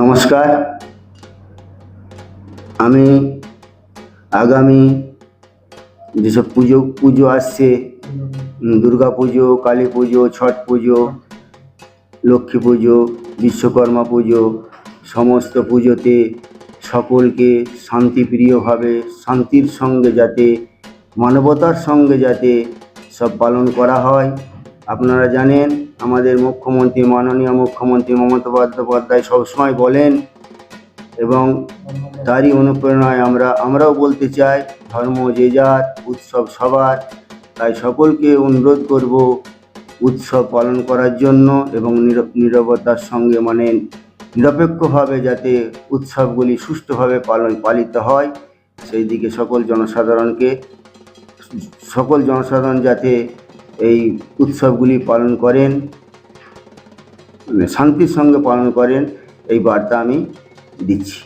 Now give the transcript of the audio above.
নমস্কার। আমি আগামী যেসব পুজো পুজো আসছে, দুর্গা পুজো, কালী পুজো, ছট পুজো, লক্ষ্মী পুজো, বিশ্বকর্মা পুজো, সমস্ত পুজোতে সকলকে শান্তিপ্রিয়ভাবে, শান্তির সঙ্গে যাতে, মানবতার সঙ্গে যাতে সব পালন করা হয়। আপনারা জানেন, আমাদের মুখ্যমন্ত্রী, মাননীয় মুখ্যমন্ত্রী মমতা বন্দ্যোপাধ্যায় সবসময় বলেন এবং তারই অনুপ্রেরণায় আমরা, আমরাও বলতে চাই, ধর্ম যে যার, উৎসব সবার। তাই সকলকে অনুরোধ করব উৎসব পালন করার জন্য এবং নির- নীরবতার সঙ্গে মানে নিরপেক্ষভাবে যাতে উৎসবগুলি সুষ্ঠুভাবে পালন, পালিত হয়। সেই দিকে সকল জনসাধারণকে, সকল জনসাধারণ যাতে এই উৎসবগুলি পালন করেন মানে শান্তির সঙ্গে পালন করেন এই বার্তা আমি দিচ্ছি।